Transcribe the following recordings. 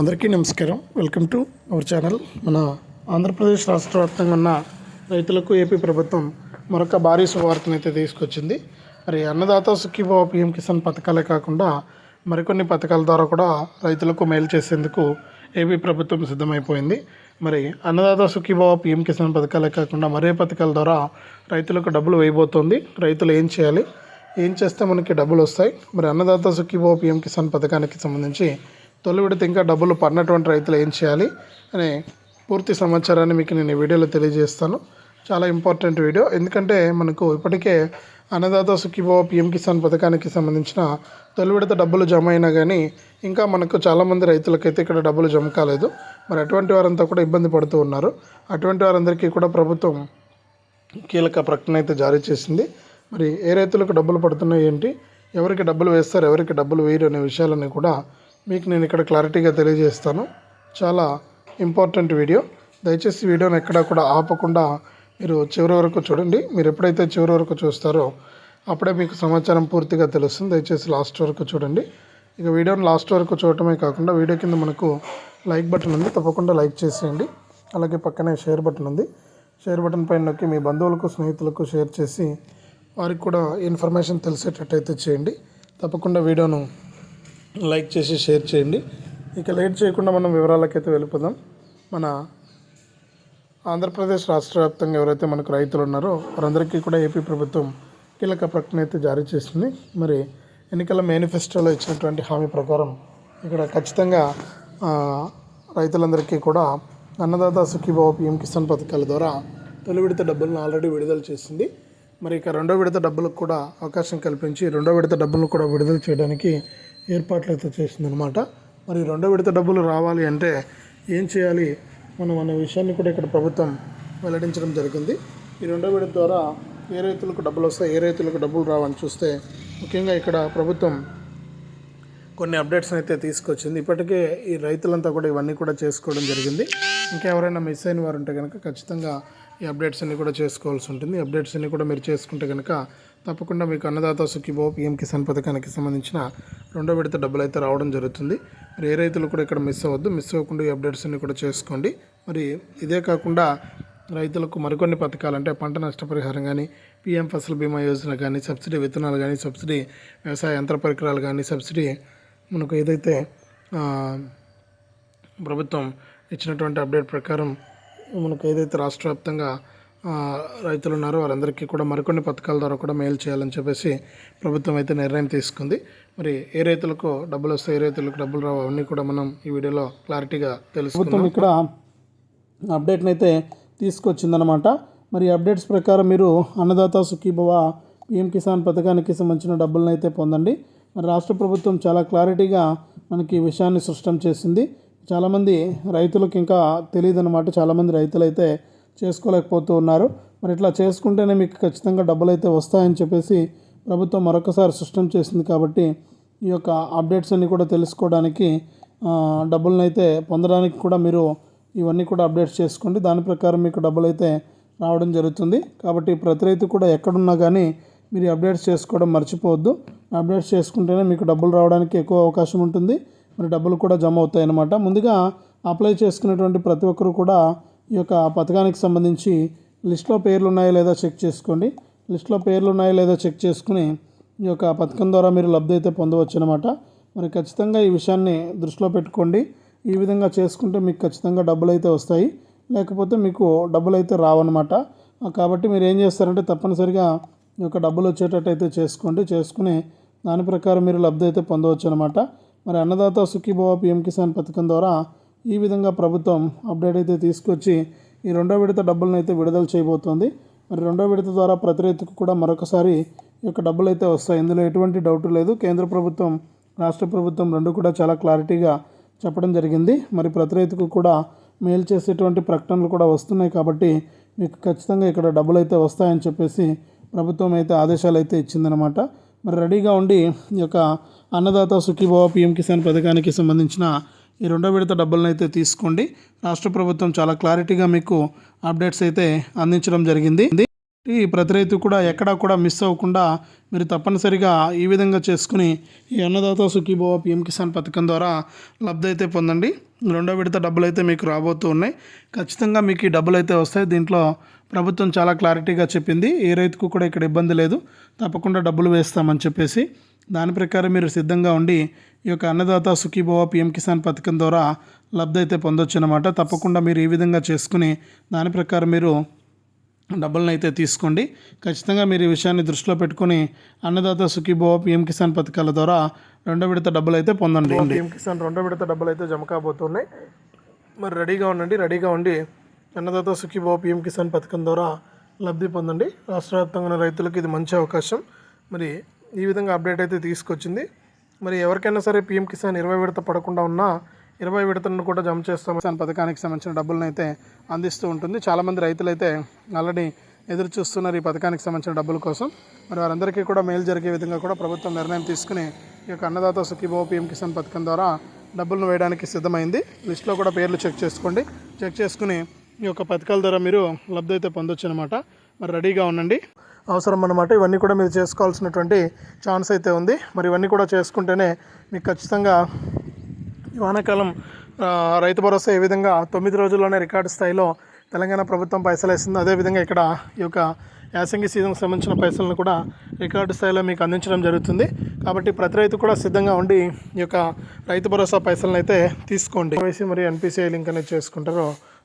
అందరికీ నమస్కారం. Welcome to our channel మన ఆంధ్రప్రదేశ్ రాష్ట్ర వ్యాప్తంగా ఉన్న రైతులకు ఏపీ ప్రభుత్వం మరొక భారీ శుభవార్తను అయితే తీసుకొచ్చింది. మరి అన్నదాత సుఖీభావ పిఎం కిసాన్ పథకాలే కాకుండా మరికొన్ని పథకాల ద్వారా కూడా రైతులకు మేలు చేసేందుకు ఏపీ ప్రభుత్వం సిద్ధమైపోయింది. మరి అన్నదాత సుఖీభావ పిఎం కిసాన్ పథకాలే కాకుండా మరే పథకాల ద్వారా రైతులకు డబ్బులు వేయబోతోంది. రైతులు ఏం చేయాలి? ఏం చేస్తే మనకి డబ్బులు వస్తాయి? మరి అన్నదాత సుఖీభావ పిఎం కిసాన్ పథకానికి సంబంధించి తొలి విడత ఇంకా డబ్బులు పడినటువంటి రైతులు ఏం చేయాలి అనే పూర్తి సమాచారాన్ని మీకు నేను ఈ వీడియోలో తెలియజేస్తాను. చాలా ఇంపార్టెంట్ వీడియో. ఎందుకంటే మనకు ఇప్పటికే అన్నదాత సుఖీభావ పిఎం కిసాన్ పథకానికి సంబంధించిన తొలి విడత డబ్బులు జమ అయినా కానీ ఇంకా మనకు చాలామంది రైతులకైతే ఇక్కడ డబ్బులు జమ కాలేదు. మరి అటువంటి వారంతా కూడా ఇబ్బంది పడుతూ ఉన్నారు. అటువంటి వారందరికీ కూడా ప్రభుత్వం కీలక ప్రకటన అయితే జారీ చేసింది. మరి ఏ రైతులకు డబ్బులు పడుతున్నాయి ఏంటి? ఎవరికి డబ్బులు వేస్తారు? ఎవరికి డబ్బులు వేయరు అనే విషయాలన్నీ కూడా మీకు నేను ఇక్కడ క్లారిటీగా తెలియజేస్తాను. చాలా ఇంపార్టెంట్ వీడియో. దయచేసి వీడియోని ఎక్కడా కూడా ఆపకుండా మీరు చివరి వరకు చూడండి. మీరు ఎప్పుడైతే చివరి వరకు చూస్తారో అప్పుడే మీకు సమాచారం పూర్తిగా తెలుస్తుంది. దయచేసి లాస్ట్ వరకు చూడండి. ఇక వీడియోని లాస్ట్ వరకు చూడటమే కాకుండా వీడియో కింద మనకు లైక్ బటన్ ఉంది. తప్పకుండా లైక్ చేసేయండి. అలాగే పక్కనే షేర్ బటన్ ఉంది. షేర్ బటన్ పైన నొక్కి మీ బంధువులకు స్నేహితులకు షేర్ చేసి వారికి కూడా ఇన్ఫర్మేషన్ తెలిసేటట్టయితే చేయండి. తప్పకుండా వీడియోను లైక్ చేసి షేర్ చేయండి. ఇక లేట్ చేయకుండా మనం వివరాలకైతే వెళ్ళిపోదాం. మన ఆంధ్రప్రదేశ్ రాష్ట్ర వ్యాప్తంగా ఎవరైతే మనకు రైతులు ఉన్నారో వారందరికీ కూడా ఏపీ ప్రభుత్వం కీలక ప్రకటన అయితే జారీ చేసింది. మరి ఎన్నికల మేనిఫెస్టోలో ఇచ్చినటువంటి హామీ ప్రకారం ఇక్కడ ఖచ్చితంగా రైతులందరికీ కూడా అన్నదాత సుఖీభావ పిఎం కిసాన్ పథకాల ద్వారా తొలి విడత డబ్బులను ఆల్రెడీ విడుదల చేసింది. మరి ఇక రెండో విడత డబ్బులకు కూడా అవకాశం కల్పించి రెండో విడత డబ్బులను కూడా విడుదల చేయడానికి ఏర్పాట్లు అయితే చేసిందనమాట మరి రెండో విడత డబ్బులు రావాలి అంటే ఏం చేయాలి మనం అనే విషయాన్ని కూడా ఇక్కడ ప్రభుత్వం వెల్లడించడం జరిగింది. ఈ రెండో విడత ద్వారా ఏ రైతులకు డబ్బులు వస్తాయి ఏ రైతులకు డబ్బులు రావని చూస్తే ముఖ్యంగా ఇక్కడ ప్రభుత్వం కొన్ని అప్డేట్స్ అయితే తీసుకొచ్చింది. ఇప్పటికే ఈ రైతులంతా కూడా ఇవన్నీ కూడా చేసుకోవడం జరిగింది. ఇంకెవరైనా మిస్ అయిన వారు ఉంటే కనుక ఖచ్చితంగా ఈ అప్డేట్స్ అన్ని కూడా చేసుకోవాల్సి ఉంటుంది. అప్డేట్స్ అన్ని కూడా మీరు చేసుకుంటే కనుక తప్పకుండా మీకు అన్నదాత సుఖీభో పిఎం కిసాన్ పథకానికి సంబంధించిన రెండో విడత డబ్బులు అయితే రావడం జరుగుతుంది. మరి ఏ రైతులు కూడా ఇక్కడ మిస్ అవ్వద్దు. మిస్ అవ్వకుండా ఈ అప్డేట్స్ అన్ని కూడా చేసుకోండి. మరి ఇదే కాకుండా రైతులకు మరికొన్ని పథకాలు అంటే పంట నష్టపరిహారం కానీ పిఎం ఫసల్ బీమా యోజన కానీ సబ్సిడీ విత్తనాలు కానీ సబ్సిడీ వ్యవసాయ యంత్ర పరికరాలు కానీ సబ్సిడీ మనకు ఏదైతే ప్రభుత్వం ఇచ్చినటువంటి అప్డేట్ ప్రకారం మనకు ఏదైతే రాష్ట్ర వ్యాప్తంగా రైతులు ఉన్నారో వారందరికీ కూడా మరికొన్ని పథకాల ద్వారా కూడా మేలు చేయాలని చెప్పేసి ప్రభుత్వం అయితే నిర్ణయం తీసుకుంది. మరి ఏ రైతులకు డబ్బులు వస్తాయి ఏ రైతులకు డబ్బులు రావు అవన్నీ కూడా మనం ఈ వీడియోలో క్లారిటీగా తెలుసుకుందాం. ఇక్కడ అప్డేట్ని అయితే తీసుకొచ్చిందనమాట మరి అప్డేట్స్ ప్రకారం మీరు అన్నదాత సుఖీభవ పిఎం కిసాన్ పథకానికి సంబంధించిన డబ్బులను అయితే పొందండి. మరి రాష్ట్ర ప్రభుత్వం చాలా క్లారిటీగా మనకి విషయాన్ని స్పష్టం చేసింది. చాలామంది రైతులకు ఇంకా తెలియదు అనమాట చాలామంది రైతులు అయితే చేసుకోలేకపోతూ ఉన్నారు. మరి ఇట్లా చేసుకుంటేనే మీకు ఖచ్చితంగా డబ్బులు అయితే వస్తాయని చెప్పేసి ప్రభుత్వం మరొకసారి స్పష్టం చేసింది కాబట్టి ఈ యొక్క అప్డేట్స్ అన్ని కూడా తెలుసుకోవడానికి డబ్బులను అయితే పొందడానికి కూడా మీరు ఇవన్నీ కూడా అప్డేట్స్ చేసుకోండి. దాని ప్రకారం మీకు డబ్బులు అయితే రావడం జరుగుతుంది. కాబట్టి ప్రతి రైతు కూడా ఎక్కడున్నా కానీ మీరు అప్డేట్స్ చేసుకోవడం మర్చిపోవద్దు. అప్డేట్స్ చేసుకుంటేనే మీకు డబ్బులు రావడానికి ఎక్కువ అవకాశం ఉంటుంది. మరి డబ్బులు కూడా జమ అవుతాయి అన్నమాట ముందుగా అప్లై చేసుకునేటువంటి ప్రతి ఒక్కరు కూడా ఈ యొక్క పథకానికి సంబంధించి లిస్ట్లో పేర్లు ఉన్నాయో లేదో చెక్ చేసుకోండి. లిస్ట్లో పేర్లు ఉన్నాయో లేదో చెక్ చేసుకుని ఈ యొక్క పథకం ద్వారా మీరు లబ్ధి అయితే పొందవచ్చు అనమాట మరి ఖచ్చితంగా ఈ విషయాన్ని దృష్టిలో పెట్టుకోండి. ఈ విధంగా చేసుకుంటే మీకు ఖచ్చితంగా డబ్బులు అయితే వస్తాయి. లేకపోతే మీకు డబ్బులు అయితే రావన్నమాట. కాబట్టి మీరు ఏం చేస్తారంటే తప్పనిసరిగా ఈ యొక్క డబ్బులు వచ్చేటట్టు అయితే చేసుకోండి. చేసుకుని దాని ప్రకారం మీరు లబ్ధి అయితే పొందవచ్చు అనమాట మరి అన్నదాత సుఖీభవ పిఎం కిసాన్ పథకం ద్వారా ఈ విధంగా ప్రభుత్వం అప్డేట్ అయితే తీసుకొచ్చి ఈ రెండో విడత డబ్బులను అయితే విడుదల చేయబోతోంది. మరి రెండో విడత ద్వారా ప్రతి రైతుకు కూడా మరొకసారి ఈ యొక్క డబ్బులు అయితే వస్తాయి. ఇందులో ఎటువంటి డౌట్ లేదు. కేంద్ర ప్రభుత్వం రాష్ట్ర ప్రభుత్వం రెండు కూడా చాలా క్లారిటీగా చెప్పడం జరిగింది. మరి ప్రతి రైతుకు కూడా మేలు చేసేటువంటి ప్రకటనలు కూడా వస్తున్నాయి కాబట్టి మీకు ఖచ్చితంగా ఇక్కడ డబ్బులు అయితే వస్తాయని చెప్పేసి ప్రభుత్వం అయితే ఆదేశాలు అయితే ఇచ్చిందనమాట మరి రెడీగా ఉండి ఈ యొక్క అన్నదాత సుఖీభావ పిఎం కిసాన్ పథకానికి సంబంధించిన ఈ రెండో విడత డబ్బులను అయితే తీసుకోండి. రాష్ట్ర ప్రభుత్వం చాలా క్లారిటీగా మీకు అప్డేట్స్ అయితే అందించడం జరిగింది. ఈ ప్రతి రైతు కూడా ఎక్కడా కూడా మిస్ అవ్వకుండా మీరు తప్పనిసరిగా ఈ విధంగా చేసుకుని ఈ అన్నదాత సుఖీభవ పిఎం కిసాన్ పథకం ద్వారా లబ్ధి అయితే పొందండి. రెండో విడత డబ్బులు అయితే మీకు రాబోతూ ఉన్నాయి. ఖచ్చితంగా మీకు ఈ డబ్బులు అయితే వస్తాయి. దీంట్లో ప్రభుత్వం చాలా క్లారిటీగా చెప్పింది. ఏ రైతుకు కూడా ఇక్కడ ఇబ్బంది లేదు. తప్పకుండా డబ్బులు వేస్తామని చెప్పేసి దాని ప్రకారం మీరు సిద్ధంగా ఉండి ఈ యొక్క అన్నదాత సుఖీభవ పిఎం కిసాన్ పథకం ద్వారా లబ్ధి అయితే పొందొచ్చు అనమాట తప్పకుండా మీరు ఈ విధంగా చేసుకుని దాని ప్రకారం మీరు డబ్బులను అయితే తీసుకోండి. ఖచ్చితంగా మీరు ఈ విషయాన్ని దృష్టిలో పెట్టుకుని అన్నదాత సుఖీభవ పిఎం కిసాన్ పథకాల ద్వారా రెండో విడత డబ్బులు అయితే పొందండి పిఎం కిసాన్ రెండో విడత డబ్బులు అయితే జమ కాబోతున్నాయి. మరి రెడీగా ఉండండి రెడీగా ఉండి అన్నదాత సుఖీభవ పిఎం కిసాన్ పథకం ద్వారా లబ్ధి పొందండి. రాష్ట్ర వ్యాప్తంగా ఉన్న రైతులకు ఇది మంచి అవకాశం. మరి ఈ విధంగా అప్డేట్ అయితే తీసుకొచ్చింది. మరి ఎవరికైనా సరే పిఎం కిసాన్ ఇరవై విడత పడకుండా ఉన్నా ఇరవై విడతలను కూడా జమ చేస్తాం. కిసాన్ పథకానికి సంబంధించిన డబ్బులను అయితే అందిస్తూ ఉంటుంది. చాలామంది రైతులు అయితే ఆల్రెడీ ఎదురు చూస్తున్నారు ఈ పథకానికి సంబంధించిన డబ్బుల కోసం. మరి వారందరికీ కూడా మేలు జరిగే విధంగా కూడా ప్రభుత్వం నిర్ణయం తీసుకుని ఈ యొక్క అన్నదాత సుఖీభవ పిఎం కిసాన్ పథకం ద్వారా డబ్బులను వేయడానికి సిద్ధమైంది. లిస్ట్లో కూడా పేర్లు చెక్ చేసుకోండి. చెక్ చేసుకుని ఈ యొక్క పథకాల ద్వారా మీరు లబ్ధి అయితే పొందొచ్చు అనమాట మరి రెడీగా ఉండండి. అవసరం అన్నమాట ఇవన్నీ కూడా మీరు చేసుకోవాల్సినటువంటి ఛాన్స్ అయితే ఉంది. మరి ఇవన్నీ కూడా చేసుకుంటేనే మీకు ఖచ్చితంగా వానాకాలం రైతు భరోసా ఏ విధంగా తొమ్మిది రోజుల్లోనే రికార్డు స్థాయిలో తెలంగాణ ప్రభుత్వం పైసలు వేసింది అదేవిధంగా ఇక్కడ ఈ యొక్క యాసంగి సీజన్కి సంబంధించిన పైసలను కూడా రికార్డు స్థాయిలో మీకు అందించడం జరుగుతుంది. కాబట్టి ప్రతి రైతు కూడా సిద్ధంగా ఉండి ఈ యొక్క రైతు భరోసా పైసలను అయితే తీసుకోండి. కేవైసీ మరి ఎన్పిసిఐ లింక్ అనేది చేసుకుంటారో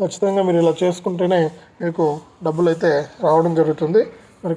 ఖచ్చితంగా మీరు ఇలా చేసుకుంటేనే మీకు డబ్బులు అయితే రావడం జరుగుతుంది. మరి